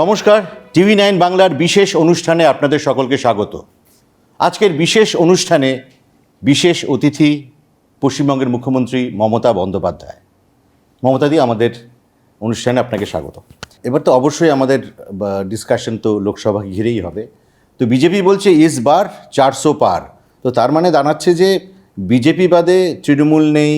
নমস্কার, TV nine বাংলার বিশেষ অনুষ্ঠানে আপনাদের সকলকে স্বাগত। আজকের বিশেষ অনুষ্ঠানে বিশেষ অতিথি পশ্চিমবঙ্গের মুখ্যমন্ত্রী মমতা বন্দ্যোপাধ্যায়। মমতাদি আমাদের অনুষ্ঠানে আপনাকে স্বাগত। এবার তো অবশ্যই আমাদের ডিসকাশন তো লোকসভা ঘিরেই হবে। তো বিজেপি বলছে, ইস বার চারশো পার। তো তার মানে দাঁড়াচ্ছে যে বিজেপি বাদে তৃণমূল নেই,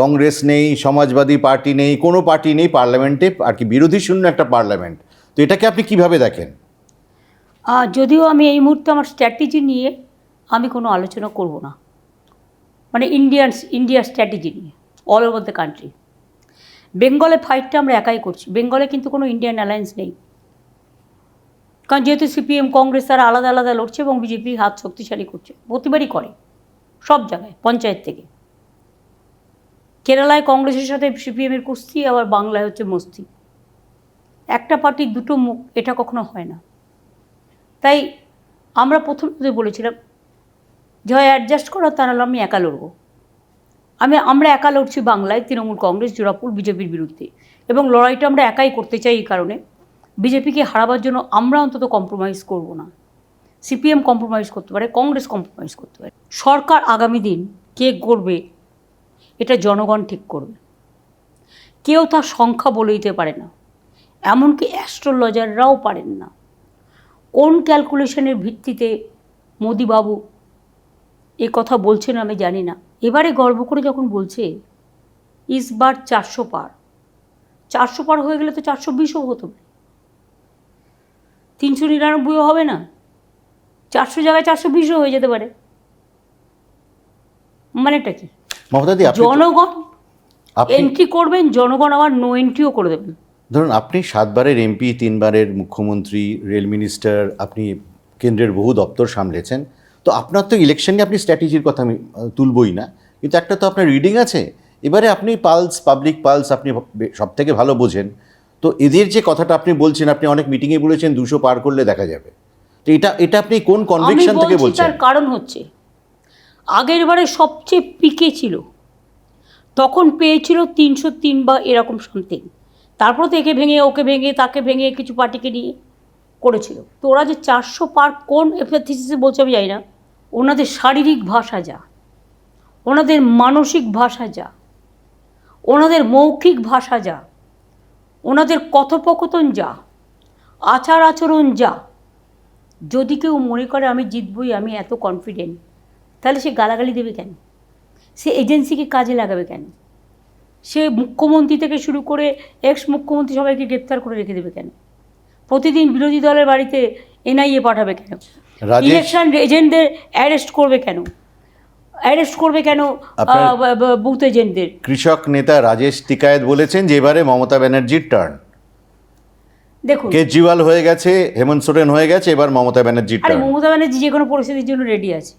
কংগ্রেস নেই, সমাজবাদী পার্টি নেই, কোনো পার্টি নেই, পার্লামেন্টে আর কি বিরোধী শূন্য একটা পার্লামেন্ট। তো এটাকে আপনি কীভাবে দেখেন? যদিও আমি এই মুহূর্তে আমার স্ট্র্যাটেজি নিয়ে আমি কোনো আলোচনা করব না। মানে ইন্ডিয়ান ইন্ডিয়ার স্ট্র্যাটেজি নিয়ে অল ওভার দ্য কান্ট্রি বেঙ্গলে ফাইটটা আমরা একাই করছি। বেঙ্গলে কিন্তু কোনো ইন্ডিয়ান অ্যালায়েন্স নেই। কারণ যেহেতু সিপিএম কংগ্রেস তারা আলাদা আলাদা লড়ছে এবং বিজেপি হাত শক্তিশালী করছে। প্রতিবারই করে, সব জায়গায়, পঞ্চায়েত থেকে। কেরালায় কংগ্রেসের সাথে সিপিএমের কুস্তি, আবার বাংলায় হচ্ছে মস্তি। একটা পার্টির দুটো মুখ, এটা কখনো হয় না। তাই আমরা প্রথম বলেছিলাম যে হয় অ্যাডজাস্ট করো তা নাহলে আমি একা লড়বো। আমি, আমরা একা লড়ছি বাংলায়, তৃণমূল কংগ্রেস, জোড়াপুর, বিজেপির বিরুদ্ধে। এবং লড়াইটা আমরা একাই করতে চাই এই কারণে। বিজেপিকে হারাবার জন্য আমরা অন্তত কম্প্রোমাইজ করব না। সিপিএম কম্প্রোমাইজ করতে পারে, কংগ্রেস কম্প্রোমাইজ করতে পারে। সরকার আগামী দিন কে করবে এটা জনগণ ঠিক করবে। কেউ তার সংখ্যা বলে দিতে পারে না। এমনকি অ্যাস্ট্রোলজাররাও পারেন না। কোন ক্যালকুলেশনের ভিত্তিতে মোদিবাবু এ কথা বলছেন আমি জানি না। এবারে গর্ব করে যখন বলছে ইসবার চারশো পার। চারশো পার হয়ে গেলে তো চারশো বিশও হতো। তিনশো নিরানব্বইও হবে না। চারশো জায়গায় চারশো বিশও হয়ে যেতে পারে। মানেটা কি? জনগণ এন্ট্রি করবেন জনগণ আবার নো এন্ট্রিও করে দেবেন। ধরুন আপনি সাতবারের এমপি তিনবারের মুখ্যমন্ত্রী রেল মিনিস্টার আপনি কেন্দ্রের বহু দপ্তর সামলেছেন তো আপনার তো ইলেকশন নিয়ে আপনি স্ট্র্যাটেজির কথা আমি তুলবই না। কিন্তু একটা তো আপনার রিডিং আছে। এবারে আপনি পালস পাবলিক পালস আপনি সব থেকে ভালো বোঝেন। তো এদের যে কথাটা আপনি বলছেন আপনি অনেক মিটিংয়ে বলেছেন দুশো পার করলে দেখা যাবে। তো এটা এটা আপনি কোন কনভিকশন থেকে বলছেন? তার কারণ হচ্ছে আগের বারে সবচেয়ে পিকে ছিল। তখন পেয়েছিল তিনশো তিন বা এরকম সামথিং তারপর তো একে ভেঙে, ওকে ভেঙে, তাকে ভেঙে কিছু পার্টিকে নিয়ে করেছিল। তো ওরা যে চারশো পার কোন এফএথিসিসে বলছে আমি জানি না। ওনাদের শারীরিক ভাষা যা, ওনাদের মানসিক ভাষা যা, ওনাদের মৌখিক ভাষা যা, ওনাদের কথোপকথন যা, আচার আচরণ যা, যদি কেউ মনে করে আমি জিতবই, আমি এত কনফিডেন্ট তাহলে সে গালাগালি দেবে কেন? সে এজেন্সিকে কাজে লাগাবে কেন? সে মুখ্যমন্ত্রী থেকে শুরু করে এক্স মুখ্যমন্ত্রী সবাইকে গ্রেপ্তার করে রেখে দেবে কেন? প্রতিদিন বিরোধী দলের বাড়িতে এনআইএ পাঠাবে কেন? ইলেকশন এজেন্টদের অ্যারেস্ট করবে কেন? অ্যারেস্ট করবে কেন বুথ এজেন্টদের কৃষক নেতা রাজেশ টিকায়েত বলেছেন যে এবারে মমতা ব্যানার্জির টার্ন দেখুন কেজরিওয়াল হয়ে গেছে হেমন্ত সোরেন হয়ে গেছে এবার মমতা ব্যানার্জির টার্ন মমতা ব্যানার্জি যে কোনো পরিস্থিতির জন্য রেডি আছে।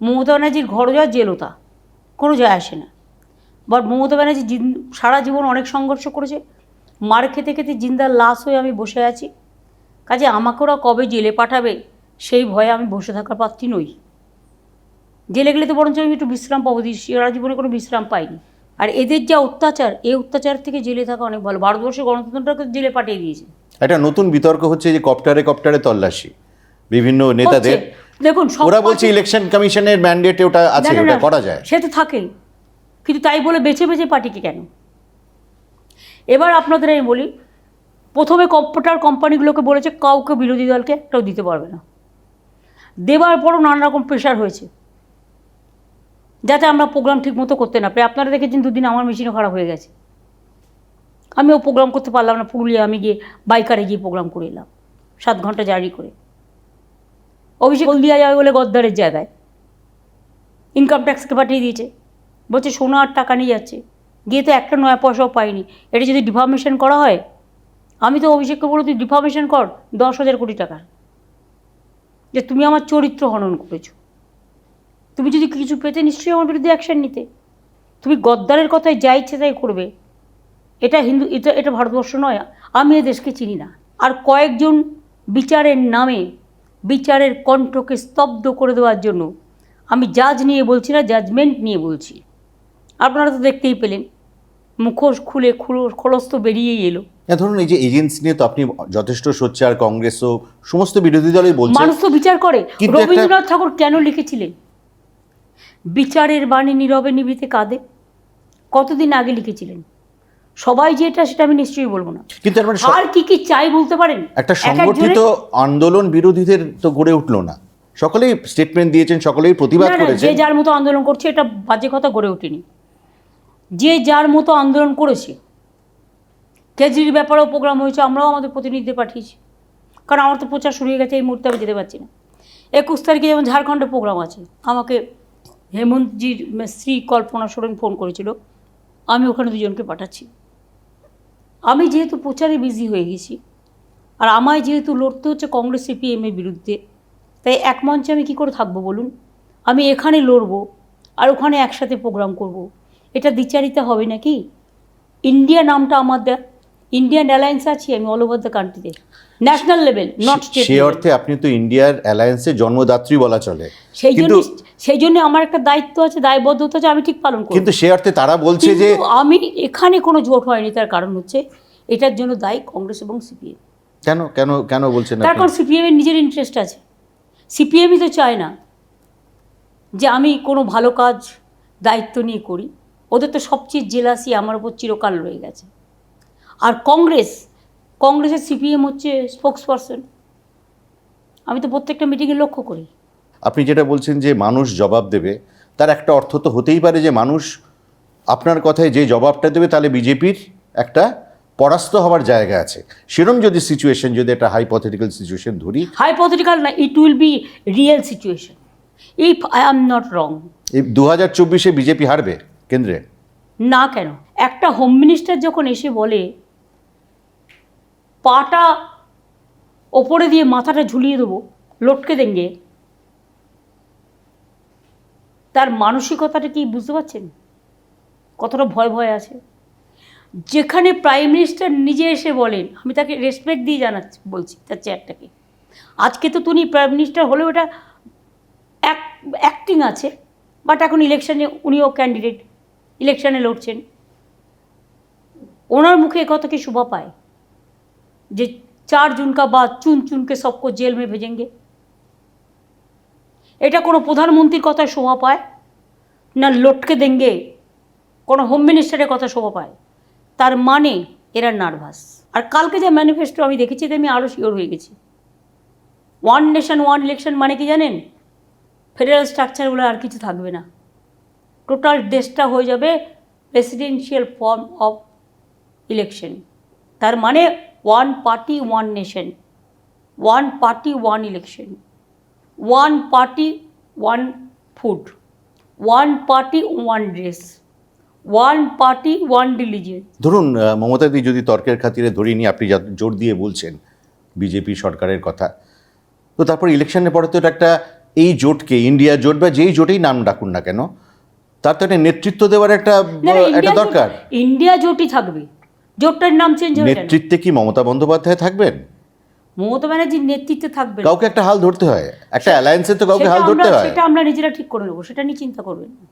মমতা ব্যানার্জির ঘর যা জেলতা কোনো যায় আসে না। বাট মমতা ব্যানার্জি জিন- সারা জীবন অনেক সংঘর্ষ করেছে। মার খেতে খেতে জিন্দার লাশ হয়ে আমি বসে আছি। কাজে আমাকে ওরা কবে জেলে পাঠাবে সেই ভয়ে আমি বসে থাকার পাত্রী নই। জেলে গেলে তো বরঞ্চ আমি একটু বিশ্রাম পাবো সারা জীবনে কোনো বিশ্রাম পাইনি। আর এদের যা অত্যাচার এই অত্যাচার থেকে জেলে থাকা অনেক ভালো। ভারতবর্ষের গণতন্ত্রটাকে জেলে পাঠিয়ে দিয়েছে। একটা নতুন বিতর্ক হচ্ছে যে কপ্টারে কপ্টারে তল্লাশি। বিভিন্ন নেতাদের দেখুন ওরা বলছে ইলেকশন কমিশনের ম্যান্ডেটে ওটা আছে ওটা করা যায়। সে তো থাকেই। কিন্তু তাই বলে বেছে বেছে পার্টিকে কেন? এবার আপনাদের আমি বলি, প্রথমে কম্পিউটার কোম্পানিগুলোকে বলেছে কাউকে বিরোধী দলকে একটাও দিতে পারবে না। দেবার পরও নানা রকম প্রেশার হয়েছে। যাতে আমরা প্রোগ্রাম ঠিকমতো করতে না পারি। আপনারা দেখেছেন দুদিন আমার মেশিনও খারাপ হয়ে গেছে। আমিও প্রোগ্রাম করতে পারলাম না। পুরুলিয়া আমি গিয়ে বাইকারে গিয়ে প্রোগ্রাম করে এলাম। সাত ঘণ্টা জার্নি করে। অভিষেক হলদিয়া যাবে বলে গদ্দারের জায়গায়। ইনকাম ট্যাক্সকে পাঠিয়ে দিয়েছে। বলছে, সোনা আর টাকা নিয়ে যাচ্ছে। গিয়ে তো একটা নয়া পয়সাও পাইনি। এটা যদি ডিফার্মেশন করা হয়, আমি তো অভিষেককে বলো তুই ডিফার্মেশন কর, দশ হাজার কোটি টাকার যে তুমি আমার চরিত্র হনন করেছ। তুমি যদি কিছু পেতে নিশ্চয়ই আমার বিরুদ্ধে অ্যাকশন নিতে। তুমি গদ্দারের কথায় যা ইচ্ছে তাই করবে। এটা হিন্দু, এটা এটা ভারতবর্ষ নয়। আমি এ দেশকে চিনি না। আর কয়েকজন বিচারের নামে, বিচারের কণ্ঠকে স্তব্ধ করে দেওয়ার জন্য আমি জাজ নিয়ে বলছি না জাজমেন্ট নিয়ে বলছি। আপনারা তো দেখতেই পেলেন। মুখোশ খুলে খুলো খোলস তো বেরিয়েই এলো। ধরুন এই যে এজেন্সি নিয়ে তো আপনি যথেষ্ট সোচ্চার কংগ্রেসও সমস্ত বিরোধী দলই বলছে মানুষ তো বিচার করে। রবীন্দ্রনাথ ঠাকুর কেন লিখেছিলেন? বিচারের বাণী নীরবে নিবিতে কাঁদে। কতদিন আগে লিখেছিলেন? সবাই যেটা সেটা আমি নিশ্চয়ই বলব না। কিন্তু মানে আর কি কি চাই বলতে পারেন? একটা সংগঠিত আন্দোলন বিরোধীদের তো গড়ে উঠল না। সকলেই স্টেটমেন্ট দিয়েছেন সকলেই প্রতিবাদ করেছেন যে যার মতো আন্দোলন করছে এটা বাজে কথা গড়ে ওঠেনি। যে যার মতো আন্দোলন করেছে। কেজরির ব্যাপারেও প্রোগ্রাম হয়েছে, আমরাও আমাদের প্রতিনিধিদের পাঠিয়েছি। কারণ আমার তো প্রচার শুরু হয়ে গেছে, এই মুহূর্তে আমি যেতে পারছি না। একুশ তারিখে যেমন ঝাড়খণ্ডে প্রোগ্রাম আছে, আমাকে হেমন্তজির স্ত্রী কল্পনা সোরেন ফোন করেছিল, আমি ওখানে দুজনকে পাঠাচ্ছি। আমি যেহেতু প্রচারে বিজি হয়ে গেছি, আর আমায় যেহেতু লড়তে হচ্ছে কংগ্রেস সিপিএমের বিরুদ্ধে, তাই এক মঞ্চে আমি কী করে থাকব বলুন? আমি এখানে লড়বো, আর ওখানে একসাথে প্রোগ্রাম করব। এটা দ্বিচারিতা হবে নাকি? ইন্ডিয়া নামটা আমার দেয় ইন্ডিয়ান অ্যালায়েন্স আছি আমি অল ওভার দ্য কান্ট্রিতে ন্যাশনাল লেভেল নট স্টেট সে অর্থে আপনি তো ইন্ডিয়ার অ্যালায়েন্সের জন্মদাত্রী বলা চলে। সেই জন্য সেই জন্য আমার একটা দায়িত্ব আছে দায়বদ্ধতা আছে আমি ঠিক পালন করব। কিন্তু সে অর্থে তারা বলছে যে আমি এখানে কোনো জোট হয়নি তার কারণ হচ্ছে এটার জন্য দায়ী কংগ্রেস এবং সিপিএম। কেন কেন কেন বলছেন তার? কারণ সিপিএমের নিজের ইন্টারেস্ট আছে। সিপিএমই তো চায় না যে আমি কোনো ভালো কাজ দায়িত্ব নিয়ে করি। ওদের তো সবচেয়ে জেলাসি আমার উপর চিরকাল রয়ে গেছে। আর কংগ্রেস কংগ্রেসের সিপিএম হচ্ছে স্পোক্স পারসন আমি তো প্রত্যেকটা মিটিংয়ে লক্ষ্য করি। আপনি যেটা বলছেন যে মানুষ জবাব দেবে তার একটা অর্থ তো হতেই পারে যে মানুষ আপনার কথায় যে জবাবটা দেবে তাহলে বিজেপির একটা পরাস্ত হওয়ার জায়গা আছে। সেরম যদি সিচুয়েশন যদি একটা হাইপোথেটিক্যাল সিচুয়েশন ধরি হাইপোথেটিক্যাল না it will be real situation if I am not wrong দু হাজার চব্বিশে বিজেপি হারবে? কেন্দ্রে? না কেন? একটা হোম মিনিস্টার যখন এসে বলে, পাটা ওপরে দিয়ে মাথাটা ঝুলিয়ে দেবো, লটকে দেঙ্গে, তার মানসিকতাটা কি বুঝতে পারছেন? কতটা ভয় ভয় আছে। যেখানে প্রাইম মিনিস্টার নিজে এসে বলেন, আমি তাকে রেসপেক্ট দিয়ে জানাচ্ছি, বলছি তার চেয়ারটাকে আজকে তো তিনি প্রাইম মিনিস্টার হলেও এটা অ্যাক্টিং আছে বাট এখন ইলেকশনে উনিও ক্যান্ডিডেট ইলেকশনে লড়ছেন। ওনার মুখে একথা কি শোভা পায়? যে চার জুন কা বাদ চুন চুনকে সবকো জেল মে ভেজেঙ্গে? এটা কোনো প্রধানমন্ত্রীর কথায় শোভা পায়? না লটকে দেঙ্গে? কোনো হোম মিনিস্টারের কথা শোভা পায়? তার মানে এরা নার্ভাস। আর কালকে যে ম্যানিফেস্টো আমি দেখেছি যে আমি আরও শিওর হয়ে গেছি। ওয়ান নেশন ওয়ান ইলেকশন মানে কি জানেন? ফেডারেল স্ট্রাকচার বলে আর কিছু থাকবে না। টোটাল দেশটা হয়ে যাবে প্রেসিডেন্সিয়াল ফর্ম অফ ইলেকশন তার মানে one party one nation one party one election one party one food one party one dress one party one religion ধরুন মমতাদি যদি তর্কের খাতিরে ধরিয়ে নিয়ে আপনি জোর দিয়ে বলছেন বিজেপি সরকারের কথা, তো তারপর ইলেকশনের পরে তো একটা এই জোটকে ইন্ডিয়া জোট বা যেই জোটেই নাম ডাকুন না কেন তার তো একটা নেতৃত্ব দেওয়ার একটা একটা দরকার। ইন্ডিয়া জোটই থাকবে। জোটটার নাম চেঞ্জ কেন? নেতৃত্বে কি মমতা বন্দ্যোপাধ্যায় থাকবেন? মমতা ব্যানার্জির নেতৃত্বে থাকবে কাউকে একটা হাল ধরতে হয়। একটা অ্যালায়েন্সে তো কাউকে হাল ধরতে হয়। সেটা আমরা নিজেরা ঠিক করে নেব সেটা নিয়ে চিন্তা করবেন না।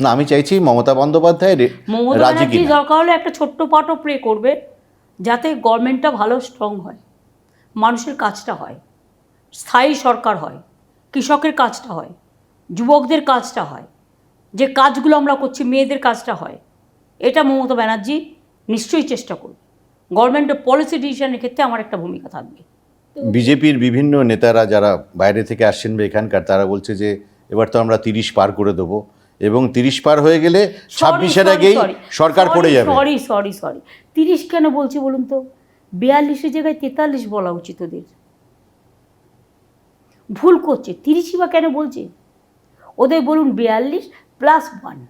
না আমি চাইছি মমতা বন্দ্যোপাধ্যায় মমতা রাজি ব্যানার্জি দরকার হলে একটা ছোট্ট পার্টও প্লে করবে যাতে গভর্নমেন্টটা ভালো স্ট্রং হয় মানুষের কাজটা হয় স্থায়ী সরকার হয় কৃষকের কাজটা হয় যুবকদের কাজটা হয়। যে কাজগুলো আমরা করছি মেয়েদের কাজটা হয়। এটা মমতা ব্যানার্জি নিশ্চয়ই চেষ্টা করবে। গভর্নমেন্টের পলিসি ডিসিশনের ক্ষেত্রে আমার একটা ভূমিকা থাকবে। বিজেপির বিভিন্ন নেতারা যারা বাইরে থেকে আসছেন বা এখানকার তারা বলছে যে এবার তো আমরা তিরিশ পার করে দেবো। এবং তিরিশ পার হয়ে গেলে ছাব্বিশের আগেই সরকার পড়ে যাবে। সরি সরি সরি তিরিশ কেন বলছি বলুন তো? বিয়াল্লিশের জায়গায় তেতাল্লিশ বলা উচিত ওদের। ভুল করছে। তিরিশই বা কেন বলছে? ওদের বলুন বিয়াল্লিশ প্লাস ওয়ান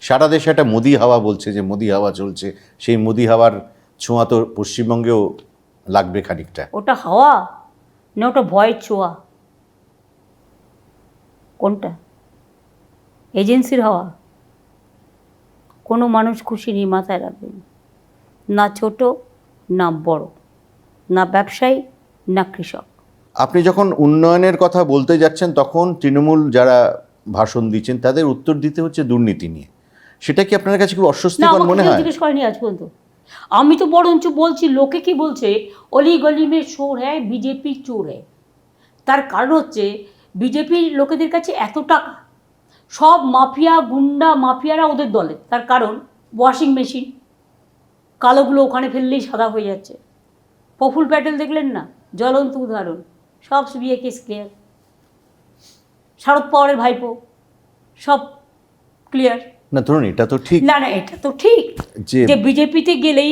সারা দেশে একটা মোদি হাওয়া বলছে যে মোদি হাওয়া চলছে। সেই মোদি হাওয়ার ছোঁয়া তো পশ্চিমবঙ্গেও লাগবে খানিকটা। ওটা হাওয়া? না ওটা ভয়ের ছোঁয়া। কোনটা? এজেন্সির হাওয়া। কোনো মানুষ খুশি নেই মাথায় রাখবেন না ছোট না বড়। না ব্যবসায়ী না কৃষক। আপনি যখন উন্নয়নের কথা বলতে যাচ্ছেন তখন তৃণমূল যারা ভাষণ দিচ্ছেন তাদের উত্তর দিতে হচ্ছে দুর্নীতি নিয়ে। সেটা কি আপনার কাছে খুব অস্বস্তিকর মনে হয়? জিজ্ঞেস করেনি আজ পর্যন্ত। আমি তো বরঞ্চ বলছি লোকে কি বলছে? অলি গলি মে চোর হ্যায় বিজেপি চোর হ্যায়। তার কারণ হচ্ছে বিজেপির লোকেদের কাছে এত টাকা সব মাফিয়া গুন্ডা মাফিয়ারা ওদের দলে। তার কারণ ওয়াশিং মেশিন। কালোগুলো ওখানে ফেললেই সাদা হয়ে যাচ্ছে। প্রফুল প্যাটেল দেখলেন না? জ্বলন্ত উদাহরণ। সব সিবিআই কেস ক্লিয়ার শারদ পাওয়ারের ভাইপো সব ক্লিয়ার না ধরুন এটা তো ঠিক না না এটা তো ঠিক যে যে বিজেপিতে গেলেই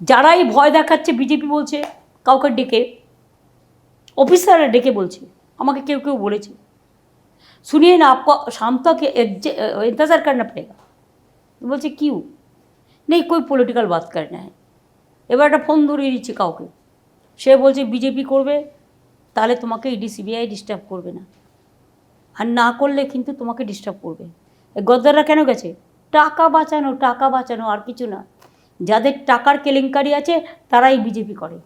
যারাই ভয় দেখাচ্ছে বিজেপি বলছে কাউকে ডেকে অফিসাররা ডেকে বলছে আমাকে কেউ কেউ বলেছে सुनिए ना आपको शाम तक एग्ज- इंतज़ार करना पड़ेगा বলছে কিউ নেই কই পলিটিক্যাল বাত করনা है এবার একটা ফোন ধরিয়ে দিচ্ছে কাউকে সে বলছে বিজেপি করবে তাহলে তোমাকে ইডি সিবিআই ডিস্টার্ব করবে না আর না করলে কিন্তু তোমাকে ডিস্টার্ব করবে। গদ্দাররা কেন গেছে? টাকা বাঁচানো টাকা বাঁচানো আর কিছু না। যাদের টাকার কেলেঙ্কারি আছে তারাই বিজেপি করে।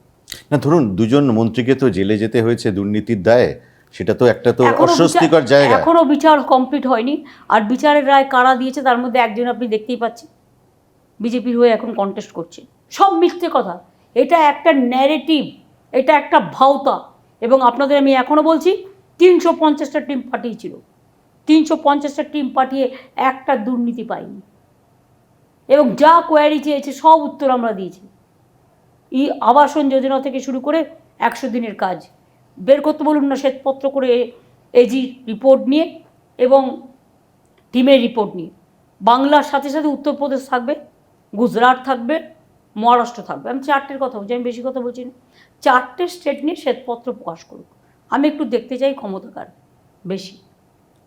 না ধরুন দুজন মন্ত্রীকে তো জেলে যেতে হয়েছে দুর্নীতির দায়ে সেটা তো একটা তো অস্বস্তিকর জায়গা। এখনও বিচার কমপ্লিট হয়নি। আর বিচারের রায় কারা দিয়েছে তার মধ্যে একজন আপনি দেখতেই পাচ্ছেন। বিজেপির হয়ে এখন কন্টেস্ট করছে। সব মিথ্যে কথা। এটা একটা ন্যারেটিভ এটা একটা ভাওতা। এবং আপনাদের আমি এখনও বলছি তিনশো পঞ্চাশটা টিম পাঠিয়েছিল। তিনশো পঞ্চাশটা টিম পাঠিয়ে একটা দুর্নীতি পাইনি। এবং যা কোয়ারি চেয়েছে, সব উত্তর আমরা দিয়েছি। ই আবাসন যোজনা থেকে শুরু করে একশো দিনের কাজ। বের করতে বলুন না, শ্বেতপত্র করে এজি রিপোর্ট নিয়ে এবং টিমের রিপোর্ট নিয়ে। বাংলার সাথে সাথে উত্তরপ্রদেশ থাকবে, গুজরাট থাকবে, মহারাষ্ট্র থাকবে। আমি চারটের কথা বলছি, আমি বেশি কথা বলছি না। চারটে স্টেট নিয়ে শ্বেতপত্র প্রকাশ করুক। আমি একটু দেখতে চাই ক্ষমতাকার, বেশি।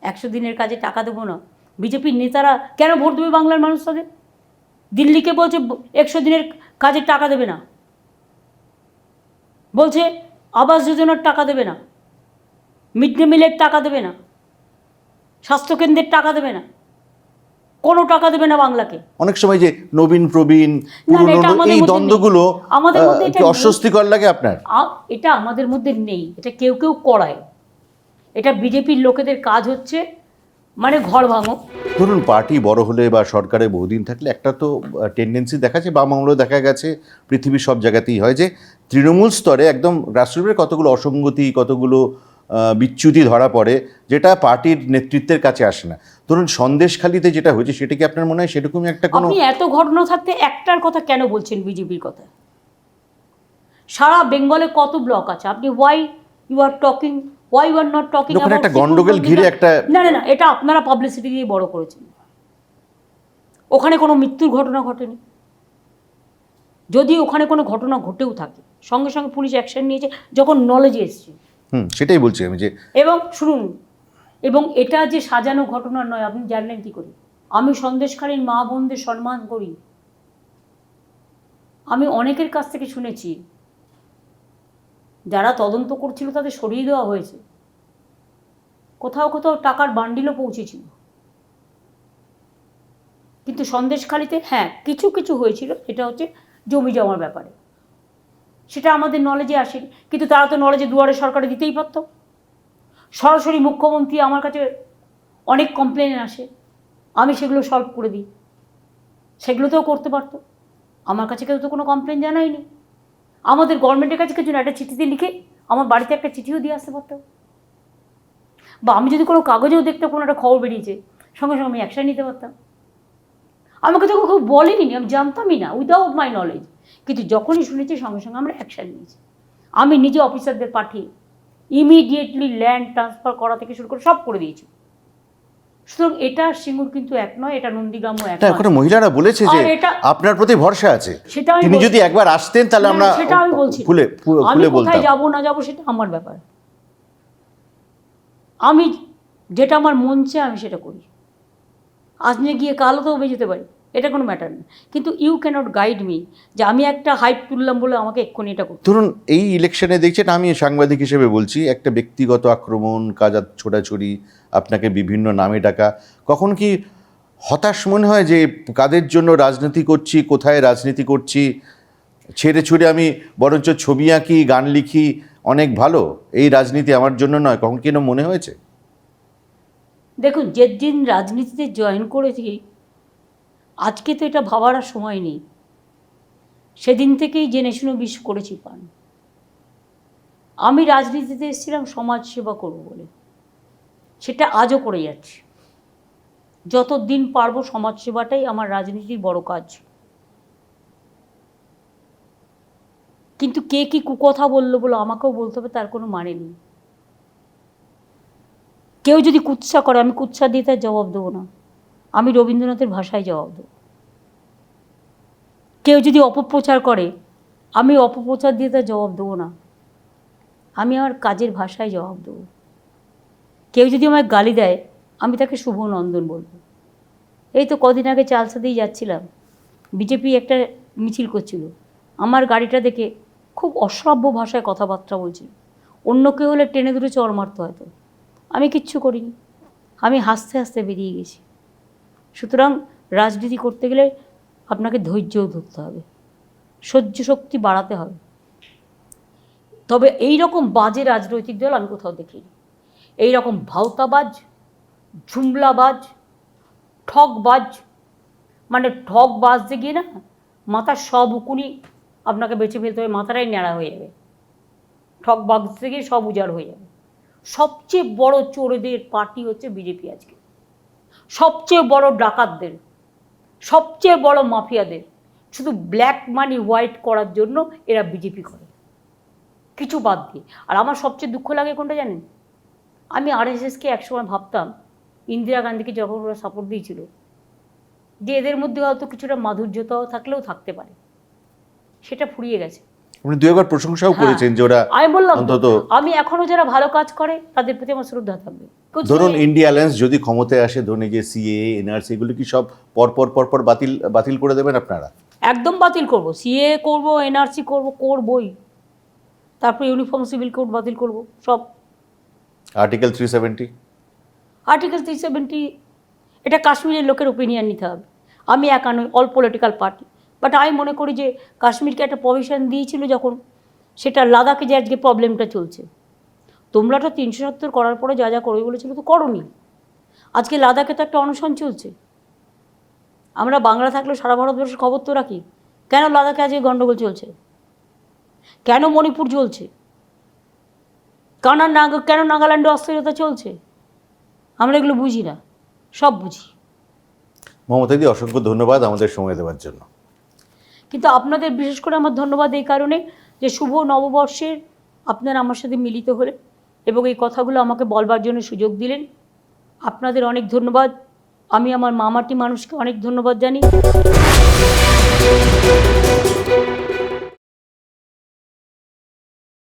একশো দিনের কাজে টাকা দেবো না। বিজেপির নেতারা কেন ভোট দেবে বাংলার মানুষ তাদের? দিল্লিকে বলছে একশো দিনের কাজে টাকা দেবে না। বলছে আবাস যোজনার টাকা দেবে না। মিড ডে মিলের টাকা দেবে না। স্বাস্থ্যকেন্দ্রের টাকা দেবে না। কোনো টাকা দেবে না বাংলাকে। অনেক সময় যে নবীন প্রবীণ পুরনো এই দ্বন্দ্বগুলো আমাদের মধ্যে এটা অস্বস্তিকর লাগে আপনার? এটা আমাদের মধ্যে নেই। এটা কেউ কেউ করায়। এটা বিজেপির লোকেদের কাজ হচ্ছে মানে ঘর ভাঙো। ধরুন পার্টি বড় হলে বা সরকারে বহুদিন থাকলে একটা তো টেন্ডেন্সি দেখা যায় বাম আমলেও দেখা গেছে পৃথিবীর সব জায়গাতেই হয় যে তৃণমূল স্তরে একদম রাষ্ট্রীয় কতগুলো অসঙ্গতি কতগুলো বিচ্যুতি ধরা পড়ে যেটা পার্টির নেতৃত্বের কাছে আসে না। ধরুন সন্দেশখালিতে যেটা হয়েছে সেটা কি আপনার মনে হয় সেরকমই একটা কোনো আপনি এত ঘটনা থাকতে একটার কথা কেন বলছেন বিজেপির কথা? সারা বেঙ্গলে কত ব্লক আছে? আপনি why you are talking why you are not talking ওখানে একটা গন্ডগোল ঘিরে একটা- না না না এটা আপনারা পাবলিসিটি দিয়ে বড় করেছেন। ওখানে কোনো মৃত্যুর ঘটনা ঘটেনি। যদি ওখানে কোনো ঘটনা ঘটেও থাকে সঙ্গে সঙ্গে পুলিশ অ্যাকশন নিয়েছে যখন নলেজে এসছে। সেটাই বলছি আমি যে এবং শুনুন, এবং এটা যে সাজানো ঘটনা নয়, আপনি জানলেন কি করে? আমি সন্দেশকারীর মা বোনদের সম্মান করি। আমি অনেকের কাছ থেকে শুনেছি, যারা তদন্ত করছিল তাদের সরিয়ে দেওয়া হয়েছে। কোথাও কোথাও টাকার বান্ডিলও পৌঁছেছিল। কিন্তু সন্দেশখালিতে হ্যাঁ কিছু কিছু হয়েছিল এটা হচ্ছে জমি জমার ব্যাপারে। সেটা আমাদের নলেজে আসেনি কিন্তু তারা তো নলেজে দুয়ারে সরকারে দিতেই পারতো। সরাসরি মুখ্যমন্ত্রী আমার কাছে অনেক কমপ্লেন আসে। আমি সেগুলো সলভ করে দিই। সেগুলোতেও করতে পারতো। আমার কাছে কেউ তো কোনো কমপ্লেন জানায়নি। আমাদের গভর্নমেন্টের কাছে কিছু না, একটা চিঠিতে লিখে আমার বাড়িতে একটা চিঠিও দিয়ে আসতে পারতো। বা আমি যদি কোনো কাগজেও দেখতে কোনো একটা খবর বেরিয়েছে, সঙ্গে সঙ্গে আমি অ্যাকশন নিতে পারতাম। আমাকে তো কেউ বলেনি, আমি জানতামই না উইদাউট মাই নলেজ কিন্তু যখনই শুনেছি সঙ্গে সঙ্গে আমরা অ্যাকশন নিয়েছি। আমি নিজে অফিসারদের পাঠিয়ে ইমিডিয়েটলি ল্যান্ড ট্রান্সফার করা থেকে শুরু করে সব করে দিয়েছি। সুতরাং এটা সিঙ্গুর কিন্তু এক নয় এটা নন্দীগ্রামও এক ওখানে মহিলারা বলেছে যে আপনার প্রতি ভরসা আছে। সেটা আমি তিনি যদি একবার আসতেন তাহলে আমরা সেটা আমি বলছি। খুলে খু- আমি কোথায় বলতাম। যাব না যাব সেটা আমার ব্যাপার। আমি যেটা আমার মন চায় আমি সেটা করি। আজ নিয়ে গিয়ে কালও তো বেজে যেতে পারি। এটা কোনো ম্যাটার না। কিন্তু ইউ ক্যানট গাইড মি যে আমি একটা হাইপ তুললাম বলে আমাকে এক্ষুনি এটা করতে ধরুন এই ইলেকশনে দেখছেন আমি সাংবাদিক হিসেবে বলছি একটা ব্যক্তিগত আক্রমণ কাজা ছোটাছুরি আপনাকে বিভিন্ন নামে ডাকা। কখন কি হতাশ মনে হয় যে কাদের জন্য রাজনীতি করছি কোথায় রাজনীতি করছি? ছেড়ে ছুড়ে আমি বরঞ্চ ছবি আঁকি গান লিখি অনেক ভালো। এই রাজনীতি আমার জন্য নয় কখন কেন মনে হয়েছে? দেখুন যে দিন রাজনীতিতে জয়েন করেছি আজকে তো এটা ভাবার আর সময় নেই। সেদিন থেকেই জেনে শুনে বিষ করেছি, পান। আমি রাজনীতিতে এসেছিলাম, সমাজ সেবা করব বলে। সেটা আজও করে যাচ্ছি। যত দিন পারব সমাজ সেবাটাই আমার রাজনীতির বড় কাজ। কিন্তু কে কি কুকথা বলল বলে আমাকেও বলতে হবে, তার কোনো মানে নেই। কেউ যদি কুৎসা করে, আমি কুৎসা দিয়ে তার জবাব দেবো না। আমি রবীন্দ্রনাথের ভাষায় জবাব দেবো। কেউ যদি অপপ্রচার করে, আমি অপপ্রচার দিয়ে তার জবাব দেবো না। আমি আমার কাজের ভাষায় জবাব দেবো। কেউ যদি আমায় গালি দেয়, আমি তাকে শুভ নন্দন বলব। এই তো কদিন আগে চালসাতেই যাচ্ছিলাম। বিজেপি একটা মিছিল করছিল। আমার গাড়িটা দেখে খুব অশ্রাব্য ভাষায় কথাবার্তা বলছিল। অন্য কেউ হলে টেনে দূরে চড় মারতে হয়তো। আমি কিচ্ছু করিনি। আমি হাসতে হাসতে বেরিয়ে গেছি। সুতরাং রাজনীতি করতে গেলে আপনাকে ধৈর্যও ধরতে হবে। সহ্য শক্তি বাড়াতে হবে। তবে এই রকম বাজে রাজনৈতিক দল আমি কোথাও দেখিনি। এই রকম ভাওতাবাজ, ঝুমলাবাজ ঠকবাজ মানে ঠক বাজতে গিয়ে না মাথার সব উকুনি আপনাকে বেছে ফেলতে হবে, মাথাটাই ন্যাড়া হয়ে যাবে। ঠক বাজতে গিয়ে সব উজাড় হয়ে যাবে। সবচেয়ে বড় চোরেদের পার্টি হচ্ছে বিজেপি আজকে। সবচেয়ে বড় ডাকাতদের, সবচেয়ে বড় মাফিয়াদের। শুধু ব্ল্যাক মানি হোয়াইট করার জন্য এরা বিজেপি করে। কিছু বাদ দিয়ে। আর আমার সবচেয়ে দুঃখ লাগে কোনটা জানেন? আমি আরএসএসকে একসময় ভাবতাম, ইন্দিরা গান্ধীকে যখন ওরা সাপোর্ট দিয়েছিল, যে এদের মধ্যে হয়তো কিছুটা মাধুর্যতাও থাকলেও থাকতে পারে। সেটা ফুরিয়ে গেছে। আপনি দু একবার প্রশংসাও হ্যাঁ। করেছেন যে ওরা আমি বললাম অন্তত আমি এখনও যারা ভালো কাজ করে তাদের প্রতি আমার শ্রদ্ধা থাকবে। ধরুন ইন্ডিয়া অ্যালায়েন্স যদি ক্ষমতায় আসে ধরুন যে সিএ এনআরসি এগুলো কি সব পরপর পরপর বাতিল বাতিল করে দেবেন আপনারা? একদম বাতিল করব। সিএ করব এনআরসি করব করবই। তারপর ইউনিফর্ম সিভিল কোড বাতিল করব সব। Article three seventy article three seventy এটা কাশ্মীরের লোকের ওপিনিয়ন নিতে হবে। আমি একা নই অল পলিটিক্যাল পার্টি বাট আমি মনে করি যে কাশ্মীরকে একটা প্রভিশন দিয়েছিল যখন, সেটা লাদাখে যে আজকে প্রবলেমটা চলছে। তোমরা তো তিনশো সত্তর করার পরে যা যা করবে বলেছিল তো করনি। আজকে লাদাখে তো একটা অনশন চলছে। আমরা বাংলা থাকলেও সারা ভারতবর্ষের খবর তো রাখি। কেন লাদাখে আজকে গণ্ডগোল চলছে? কেন মণিপুর চলছে কেন নাগ, কেন নাগাল্যান্ডে অস্থিরতা চলছে? আমরা এগুলো বুঝি না। সব বুঝি। মমতাদি অসংখ্য ধন্যবাদ আমাদের সময় দেওয়ার জন্য। কিন্তু আপনাদের বিশেষ করে আমার ধন্যবাদ এই কারণে যে শুভ নববর্ষের আপনারা আমার সাথে মিলিত হলেন এবং এই কথাগুলো আমাকে বলবার জন্য সুযোগ দিলেন। আপনাদের অনেক ধন্যবাদ। আমি আমার মামাটি মানুষকে অনেক ধন্যবাদ জানি।